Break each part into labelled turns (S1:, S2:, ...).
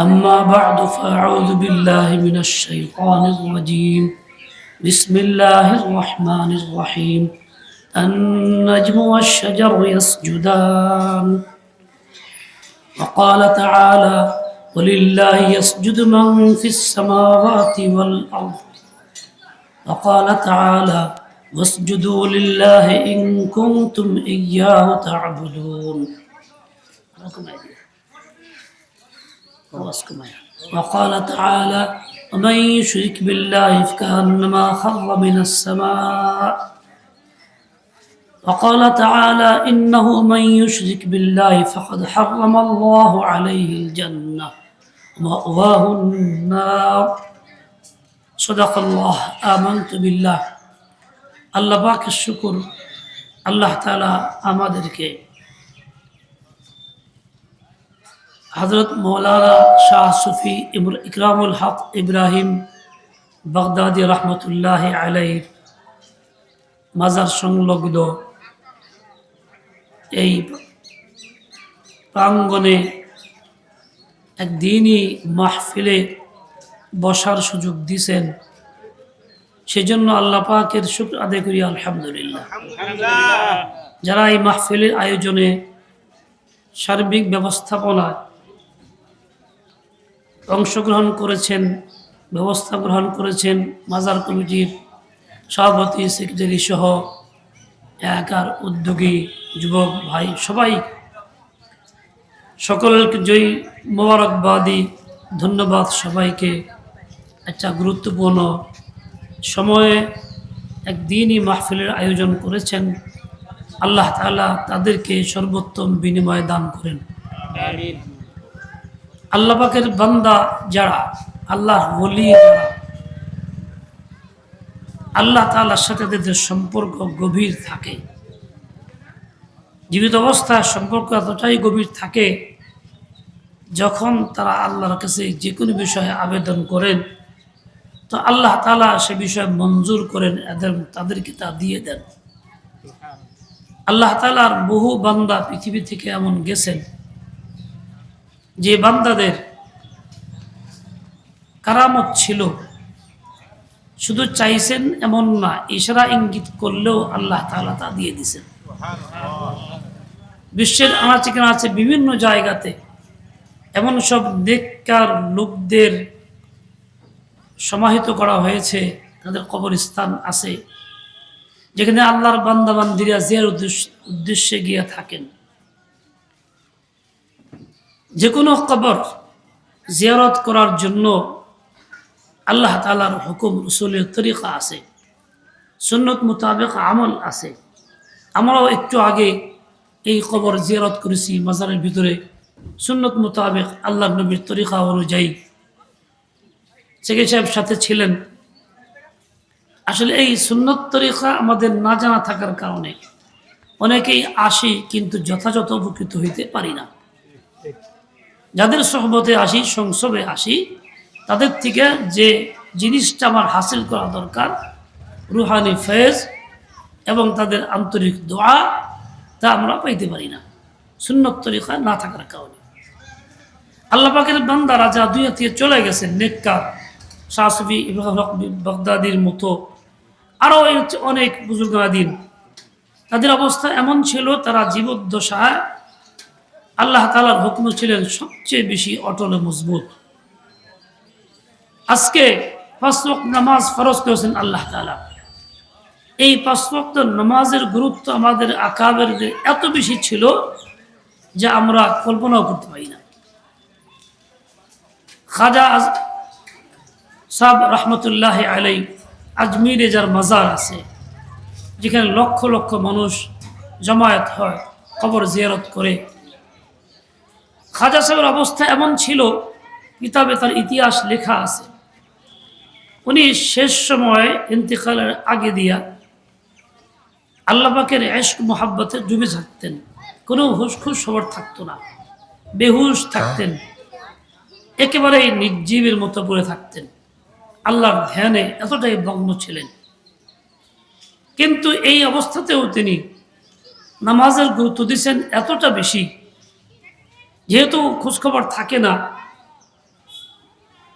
S1: أما بعد فأعوذ بالله من الشيطان الرجيم. بسم الله الرحمن الرحيم. النجم والشجر يسجدان. وقال تعالى ولله يسجد من في السماوات والأرض. وقال تعالى واسجدوا لله إن كنتم إياه تعبدون. وقال تعالى ومن يشرك بالله فكأنما خر من السماء وقال تعالى إنه من يشرك بالله فقد حرم الله عليه الجنة ومأواه النار صدق الله آمنت بالله আল্লাহ পাকের শুকুর আল্লাহ তালা আমাদেরকে হজরত মৌলানা শাহ সুফি ইকরামুল হক ইব্রাহিম বাগদাদি রহমতুল্লাহ আলাইর মাজার সংলগ্ন এই প্রাঙ্গণে একদিনই মাহফিলে বসার সুযোগ দিছেন। সেজন্য আল্লাহ পাকের শুক্র আদায় করি আলহামদুলিল্লাহ। যারা এই মাহফিলের আয়োজনে সার্বিক ব্যবস্থাপনায় অংশগ্রহণ করেছেন, ব্যবস্থা গ্রহণ করেছেন মাজার কমিটির সভাপতি, সেক্রেটারি সহ এলাকার উদ্যোগী যুবক ভাই সবাই। সকলকে জয়ী মোবারকবাদী ধন্যবাদ সবাইকে। একটা গুরুত্বপূর্ণ সময়ে একদিনই মাহফিলের আয়োজন করেছেন। আল্লাহ তাআলা তাদেরকে সর্বোত্তম বিনিময় দান করেন। আল্লাহ পাকের বান্দা যারা আল্লাহ বলি যারা, আল্লাহ তাআলার সাথে তাদের সম্পর্ক গভীর থাকে। জীবিত অবস্থায় সম্পর্ক এতটাই গভীর থাকে, যখন তারা আল্লাহর কাছে যে কোনো বিষয়ে আবেদন করেন, তো আল্লাহ তালা সে বিষয়ে মঞ্জুর করেন এদের তাদেরকে তা দিয়ে দেন। আল্লাহ তাআলার বহু বান্দা পৃথিবী থেকে এমন গেছেন যে বান্দাদের কারামত ছিল, শুধু চাইছেন এমন না, ইশারা ইঙ্গিত করলেও আল্লাহ তাআলা তা দিয়ে দিছেন বিশ্বের আনাচে আছে বিভিন্ন জায়গাতে এমন সব নেককার লোকদের সমাহিত করা হয়েছে, তাদের কবরস্থান আছে, যেখানে আল্লাহর বান্দাবান্দিরা উদ্দেশ্য উদ্দেশ্যে গিয়ে থাকেন। যে কোনো কবর জিয়ারত করার জন্য আল্লাহ তালার হুকুম, রসুলের তরিকা আছে, সুন্নত মোতাবেক আমল আছে। আমরাও একটু আগে এই কবর জিয়ারত করেছি মাজারের ভিতরে। সুন্নত মোতাবেক আল্লাহ নবীর তরিকা অনুযায়ী সেকে সাহেব সাথে ছিলেন। আসলে এই সুন্নত তরিকা আমাদের না জানা থাকার কারণে অনেকেই আসি কিন্তু যথাযথ উপকৃত হইতে পারি না। যাদের সহবতে আসি সংসবে আসি, তাদের থেকে যে জিনিসটা আমার হাসিল করা দরকার, রুহানি ফেজ এবং তাদের আন্তরিক দোয়া, তা আমরা পাইতে পারি না। সুন্নত তরিকা না থাকার কারণে। আল্লাহ পাকের বান্দা রাজা দুনিয়া থেকে চলে গেছেন নেককার। হক বাগদাদির মতো আরও অনেক বুজুর্গাদিন তাদের অবস্থা এমন ছিল, তারা জীবদ্দশায় আল্লাহ তালার হুকুম ছিলেন সবচেয়ে বেশি অটল মজবুত। আজকে পাঁচ নামাজ ফরজ করেছেন আল্লাহ তালা এই পাঁচ নামাজের গুরুত্ব আমাদের আকাবের এত বেশি ছিল যে আমরা কল্পনাও করতে পারি না। খাজা আজ- সাহ রহমতুল্লাহ আলাই আজমিরে যার মাজার আছে, যেখানে লক্ষ লক্ষ মানুষ জমায়েত হয়, কবর জিয়ারত করে। খাজা সাহেবের অবস্থা এমন ছিল, কিতাবে তার ইতিহাস লেখা আছে। উনি শেষ সময়ে ইন্তেকালের আগে দিয়া আল্লাহ পাকের এশক মোহাব্বতে ডুবে থাকতেন। কোনো হুসখুস খবর থাকতো না, বেহুশ থাকতেন, একেবারেই নির্জীবের মতো পড়ে থাকতেন। আল্লাহর ধ্যানে এতটাই ভগ্ন ছিলেন। কিন্তু এই অবস্থাতেও তিনি নামাজের গুরুত্ব দিচ্ছেন এতটা বেশি যেহেতু খোঁজখবর থাকে না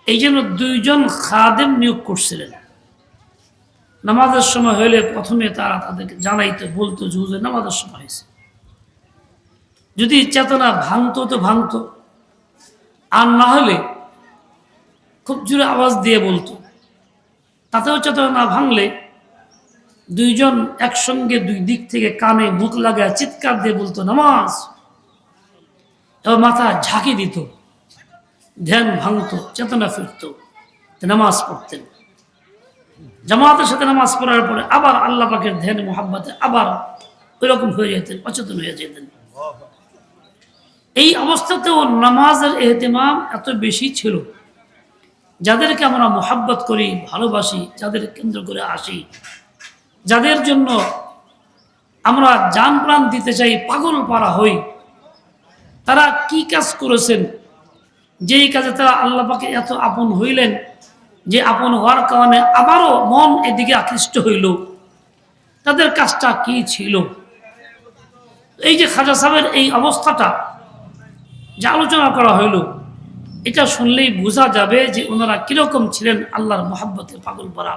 S1: এই জন্য দুইজন খাদেম নিয়োগ করছিলেন। নামাজের সময় হলে প্রথমে তারা তাদেরকে জানাইতে, বলতো যে নামাজের সময় হয়েছে। যদি চেতনা ভাঙতো তো ভাঙতো, আর না হলে খুব জোরে আওয়াজ দিয়ে বলতো। তাতেও চেতনা না ভাঙলে দুইজন একসঙ্গে দুই দিক থেকে কানে মুখ লাগায় চিৎকার দিয়ে বলতো, নামাজ! এবার মাথা ঝাঁকি দিত। ধ্যান ভাঙতো, চেতনা ফিরত নামাজ পড়তেন। জামাতের সাথে নামাজ পড়ার পরে আবার আল্লাহ পাকের ধ্যান, মোহাব্বতে আবার ওইরকম হয়ে যেতেন, অচেতন হয়ে যেতেন। এই অবস্থাতেও নামাজের এহতেমাম এত বেশি ছিল। যাদেরকে আমরা মোহাব্বত করি, ভালোবাসি, যাদের কেন্দ্র করে আসি, যাদের জন্য আমরা যান প্রাণ দিতে চাই, পাগল পাড়া হই তারা কি কাজ করেছেন? যেই কাজে তারা আল্লাহ পাকে এত আপন হইলেন, যে আপন হওয়ার কারণে আবারও মন এদিকে আকৃষ্ট হইল। তাদের কাজটা কি ছিল? এই যে খাজা সাহেবের এই অবস্থাটা যে আলোচনা করা হইল, এটা শুনলেই বোঝা যাবে যে ওনারা কীরকম ছিলেন আল্লাহর মহাব্বতে পাগল পরা।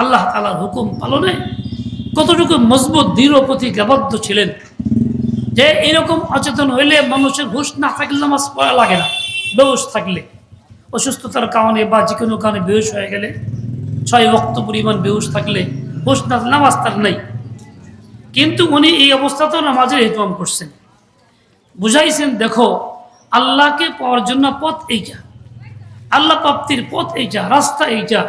S1: আল্লাহ তালার হুকুম পালনে কতটুকু মজবুত, দৃঢ় প্রতি প্রতিজ্ঞাবদ্ধ ছিলেন। যে এরকম অচেতন হইলে মানুষের হুশ না থাকলে নামাজ পড়া লাগে না, বেহুশ থাকলে। অসুস্থতার কারণে বা যে কোনো কারণে বেহুশ হয়ে গেলে, ছয় বক্ত পরিমাণ বেহুশ থাকলে হুশ না নামাজ তার নেই। কিন্তু উনি এই অবস্থাতেও নামাজের হেতম করছেন। বুঝাইছেন, দেখো, আল্লাহকে পাওয়ার জন্য পথ এইটা, আল্লাহ প্রাপ্তির পথ এইটা, রাস্তা এইটা।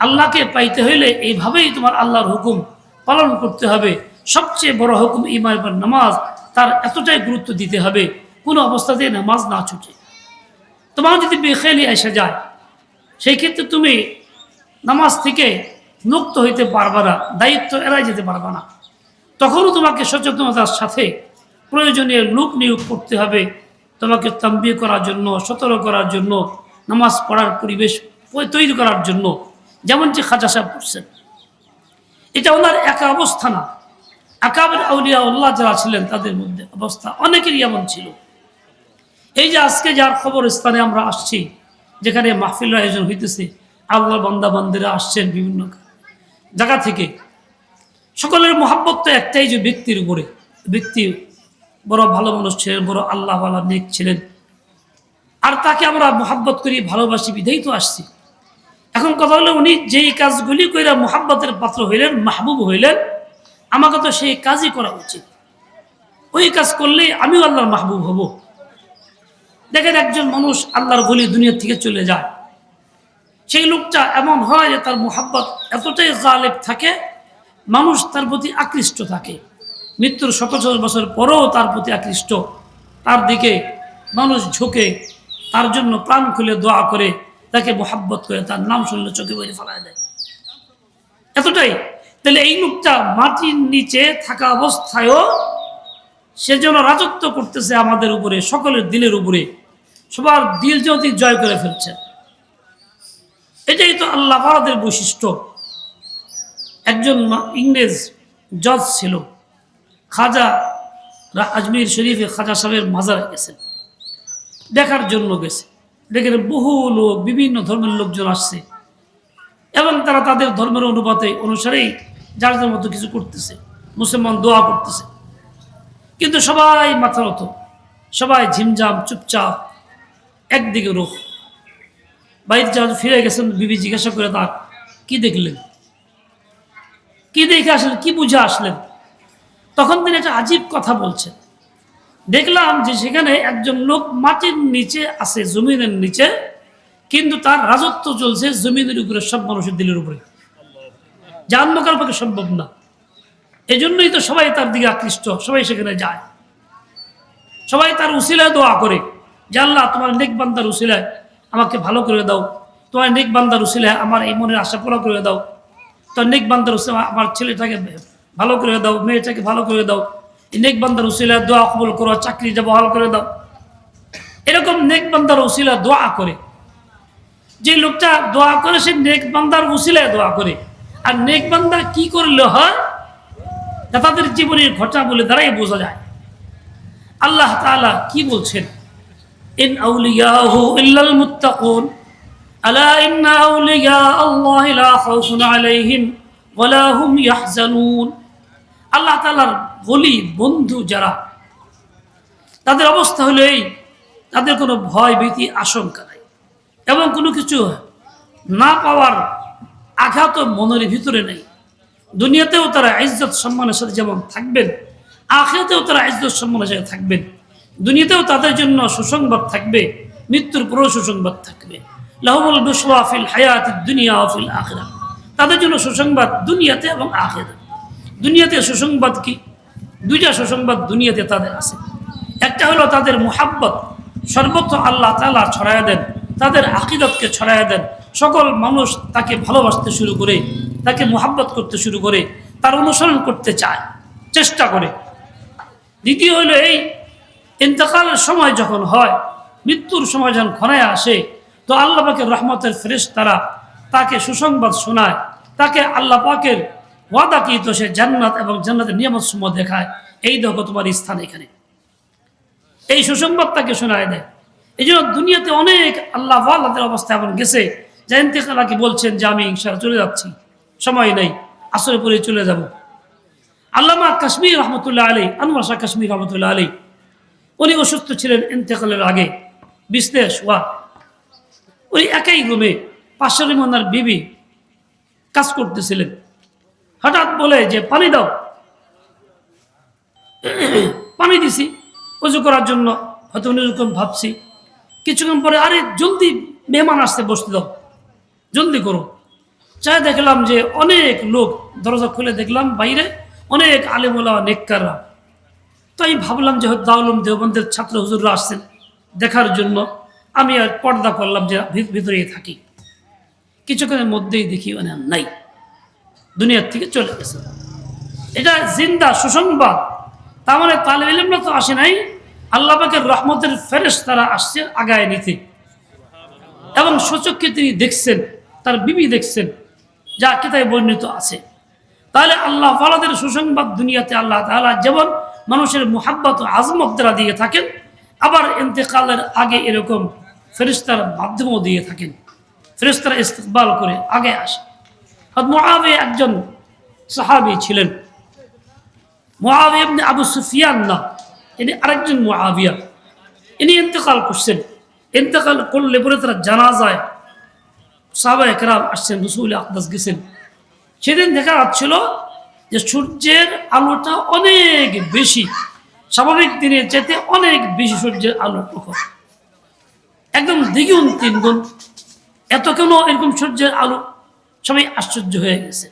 S1: আল্লাহকে পাইতে হইলে এইভাবেই তোমার আল্লাহর হুকুম পালন করতে হবে। সবচেয়ে বড় হুকুম ইমান নামাজ তার এতটাই গুরুত্ব দিতে হবে, কোনো অবস্থাতে নামাজ না ছুটে। তোমার যদি বেখেলি এসে যায়, সেই ক্ষেত্রে তুমি নামাজ থেকে মুক্ত হইতে পারবা না, দায়িত্ব এড়াই যেতে পারবা না। তখনও তোমাকে সচেতনতার সাথে প্রয়োজনীয় লোক নিয়োগ করতে হবে। তোমাকে তম্বি করার জন্য, সতর্ক করার জন্য, নামাজ পড়ার পরিবেশ তৈরি করার জন্য যেমন যে খাজা সাহেব করছেন এটা ওনার একা অবস্থা না। আকাবের আউলিয়া উল্লাহ যারা ছিলেন, তাদের মধ্যে অবস্থা অনেকেরই এমন ছিল। এই যে আজকে যার খবর স্থানে আমরা আসছি, যেখানে মাহফিল আয়োজন হইতেছে আল্লাহ বান্দা বান্দিরা আসছেন বিভিন্ন জায়গা থেকে। সকলের মহাব্বত তো একটাই যে ব্যক্তির উপরে। ব্যক্তি বড় ভালো মানুষ ছিলেন, বড় আল্লাহওয়ালা নেক ছিলেন। আর তাকে আমরা মহাব্বত করি, ভালোবাসি বিধেই তো আসছি। এখন কথা হলো, উনি যেই কাজগুলি কইরা মোহাব্বতের পাত্র হইলেন, মাহবুব হইলেন আমাকে তো সেই কাজই করা উচিত। ওই কাজ করলেই আমিও আল্লাহর মাহবুব হব। দেখেন একজন মানুষ আল্লাহর গলি দুনিয়া থেকে চলে যায়। সেই লোকটা এমন হয় যে তার মোহাব্বত এতটাই গালেব থাকে, মানুষ তার প্রতি আকৃষ্ট থাকে। মৃত্যুর শত শত বছর পরেও তার প্রতি আকৃষ্ট। তার দিকে মানুষ ঝুঁকে, তার জন্য প্রাণ খুলে দোয়া করে, তাকে মোহাব্বত করে তার নাম শুনলে চোখে বেরিয়ে ফেলায় দেয়। এতটাই তাহলে এই লোকটা মাটির নিচে থাকা অবস্থায়ও সে যেন রাজত্ব করতেছে আমাদের উপরে, সকলের দিলের উপরে। সবার দিল যদি জয় করে ফেলছে। এটাই তো আল্লাহ আমাদের বৈশিষ্ট্য। একজন ইংরেজ জজ ছিল। খাজা আজমির শরীফে খাজা সাহেবের মাজারে গেছেন। দেখার জন্য গেছে। দেখেন বহু লোক, বিভিন্ন ধর্মের লোকজন আসছে। এবং তারা তাদের ধর্মের অনুপাতে অনুসারেই যার যার মতো কিছু করতেছে, মুসলমান দোয়া করতেছে। কিন্তু সবাই মাথা মতো সবাই ঝিমঝাম, চুপচাপ, একদিকে রোখ বাইরে যখন ফিরে গেছেন, বিবি জিজ্ঞাসা করে তার কি দেখলেন? কি দেখে আসলেন? কি বুঝে আসলেন? তখন তিনি একটা আজীব কথা বলছেন। দেখলাম যে সেখানে একজন লোক মাটির নিচে আছে, জমিনের নিচে, কিন্তু তার রাজত্ব চলছে জমিনের উপরে, সব মানুষের দিলের উপরে। যা অন্যকার পক্ষে সম্ভব না। এই জন্যই তো সবাই তার দিকে আকৃষ্ট, সবাই সেখানে যায়। সবাই তার উসিলায় দোয়া করে যে, আল্লাহ, তোমার নেক বান্দার উসিলায় আমাকে ভালো করে দাও। তোমার নেক বান্দার উসিলায় আমার এই মনের আশা পুরো করে দাও। তোমার নেক বান্দার উসিলা আমার ছেলেটাকে ভালো করে দাও, মেয়েটাকে ভালো করে দাও। এই নেক বান্দার উসিলা দোয়া কবুল করো চাকরিটা বহাল করে দাও। এরকম নেক বান্দার উসিলা দোয়া করে। যে লোকটা দোয়া করে, সে নেক বান্দার উসিলায় দোয়া করে। আর নেক বান্দা কি করলে হয়? তা তাদের জীবনের ঘটনা বলে দ্বারাই বোঝা যায়। আল্লাহ তাআলা কি বলছেন? ইন আউলিয়া আল্লাহ আলাইহিম আল্লাহ বলি বন্ধু যারা, তাদের অবস্থা হলো এই, তাদের কোনো ভয় ভীতি আশঙ্কা নাই। এবং কোনো কিছু না পাওয়ার আঘাত মনের ভিতরে নেই। দুনিয়াতেও তারা ইজ্জত সম্মানের সাথে যেমন থাকবেন আখেতেও তারা ইজ্জত সম্মানের সাথে থাকবেন। দুনিয়াতেও তাদের জন্য সুসংবাদ থাকবে, মৃত্যুর পরেও সুসংবাদ থাকবে। লাহুল বিশরাফিল হায়াত দুনিয়া ফিল আখিরা তাদের জন্য সুসংবাদ দুনিয়াতে এবং আখেরাতে। দুনিয়াতে সুসংবাদ কি? দুইটা সুসংবাদ দুনিয়াতে তাদের আছে। একটা হলো তাদের মোহাব্বত। সর্বত্র আল্লাহ তালা ছড়াইয়া দেন, তাদের আকিদতকে ছড়াইয়া দেন সকল মানুষ তাকে ভালোবাসতে শুরু করে, তাকে মোহাব্বত করতে শুরু করে, তার অনুসরণ করতে চায়, চেষ্টা করে। দ্বিতীয় হলো এই, ইন্তকালের সময় যখন হয়, মৃত্যুর সময় যখন ঘনায় আসে, তো আল্লাহ পাকের রহমতের ফেরেশ তারা তাকে সুসংবাদ শোনায়, তাকে আল্লাহ পাকের ওয়াদা কি তো সে জান্নাত এবং জান্নাতের নিয়ামত সমূহ দেখায়, এই দেখো তোমার স্থান এখানে। এই সুসংবাদ তাকে শোনায় দেয়। এই জন্য দুনিয়াতে অনেক আল্লাহ আল্লাহদের অবস্থা এমন গেছে যা ইন্তেকালাকে বলছেন যে আমি ইনশাল্লাহ চলে যাচ্ছি। সময় নেই আসরে পরে চলে যাব। আল্লামা কাশ্মীর রহমতুল্লাহ আলী আনোয়ার কাশ্মীর রহমতুল্লাহ আলী উনি অসুস্থ ছিলেন ইন্তেকালের আগে বিশ্লেষ ওয়া। উনি একই রুমে পাশের ওনার বিবি কাজ করতেছিলেন। হঠাৎ বলে যে, পানি দাও। পানি দিছি, উজু করার জন্য, হয়তো উনি ভাবছি। কিছুক্ষণ পরে, আরে, জলদি মেহমান আসতে বসতে দাও। জলদি করো। চাই দেখলাম যে অনেক লোক দরজা খুলে দেখলাম বাইরে, অনেক আলেমুলা নেককাররা। তো আমি ভাবলাম যে দাউলম দেওবন্দের ছাত্র হুজুররা আসছেন দেখার জন্য। আমি আর পর্দা করলাম যে ভিতরেই থাকি। কিছুক্ষণের মধ্যেই দেখি মানে নাই। দুনিয়ার থেকে চলে গেছে। এটা জিন্দা সুসংবাদ। তার মানে তালেব ইলমরা তো আসে নাই। আল্লাহ পাকের রহমতের ফেরেশ তারা আসছে আগায় নিতে। এবং সচককে তিনি দেখছেন। তার বিবি দেখছেন, যা কিতাবে বর্ণিত আছে। তাহলে আল্লাহ ফালাদের সুসংবাদ দুনিয়াতে আল্লাহ তাআলা যেমন মানুষের মোহাব্বত আজমত দ্বারা দিয়ে থাকেন, আবার ইন্তেকালের আগে এরকম ফেরিস্তার মাধ্যমেও দিয়ে থাকেন। ফেরিস্তারা ইস্তেকবাল করে আগে আসে। মহাবে একজন সাহাবি ছিলেন মহাবিয়া ইবনে আবু সুফিয়ান না, ইনি আরেকজন মহাবিয়া ইনি ইন্তেকাল করছেন। ইন্তেকাল করলে পরে তারা জানা যায় সাহাবা একরাম আসছেন, রসুল আকদাস গেছেন। সেদিন দেখা যাচ্ছিল যে সূর্যের আলোটা অনেক বেশি। স্বাভাবিক দিনের চাইতে অনেক বেশি সূর্যের আলো প্রখর। একদম দ্বিগুণ তিনগুণ। এত কেন এরকম সূর্যের আলো? সবাই আশ্চর্য হয়ে গেছে।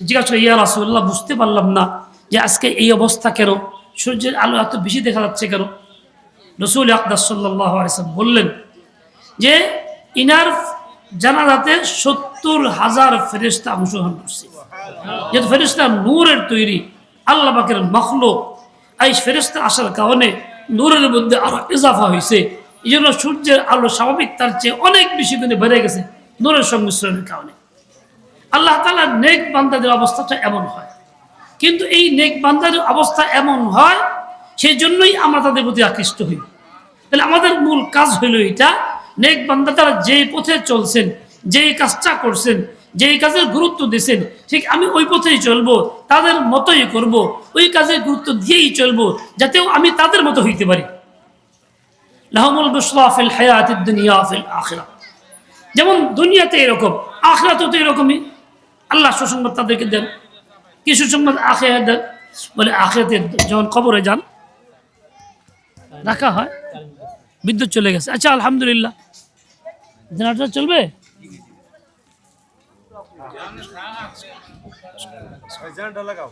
S1: জিজ্ঞাসা ইয়া রাসুল্লাহ বুঝতে পারলাম না যে আজকে এই অবস্থা কেন? সূর্যের আলো এত বেশি দেখা যাচ্ছে কেন? রসুল আকদাস সাল্লাহ বললেন যে, ইনার জানাজাতে সত্তর হাজার ফেরেস্তা অংশগ্রহণ করছে। যেহেতু ফেরেস্তা নূরের তৈরি আল্লাহ পাকের মখলো এই ফেরেস্তা আসার কারণে নূরের মধ্যে আরও ইজাফা হয়েছে। এই জন্য সূর্যের আলো স্বাভাবিক, তার চেয়ে অনেক বেশি দিনে বেড়ে গেছে নূরের সংমিশ্রণের কারণে। আল্লাহ তালা নেক বান্দাদের অবস্থাটা এমন হয়। কিন্তু এই নেক বান্দাদের অবস্থা এমন হয় সেই জন্যই আমরা তাদের প্রতি আকৃষ্ট হই। তাহলে আমাদের মূল কাজ হইল এটা নেক বান্দা তারা যেই পথে চলছেন, যেই কাজটা করছেন, যেই কাজের গুরুত্ব দিয়েছেন ঠিক আমি ওই পথেই চলবো, তাদের মতোই করব, ওই কাজের গুরুত্ব দিয়েই চলবো, যাতেও আমি তাদের মতো হইতে পারি। লাহমুল বসরাফিল হায়াত দুনিয়া ফিল আখিরা। যেমন দুনিয়াতে এরকম, আখরাতেও তো এরকমই। আল্লাহ সুসংবাদ তাদেরকে দেন। কি সুসংবাদ? আখে দেন। বলে আখেতে যখন কবরে যান, রাখা হয়, বিদ্যুৎ চলে গেছে। আচ্ছা আলহামদুলিল্লাহ। জেনারেটর চলবে?
S2: লাগাও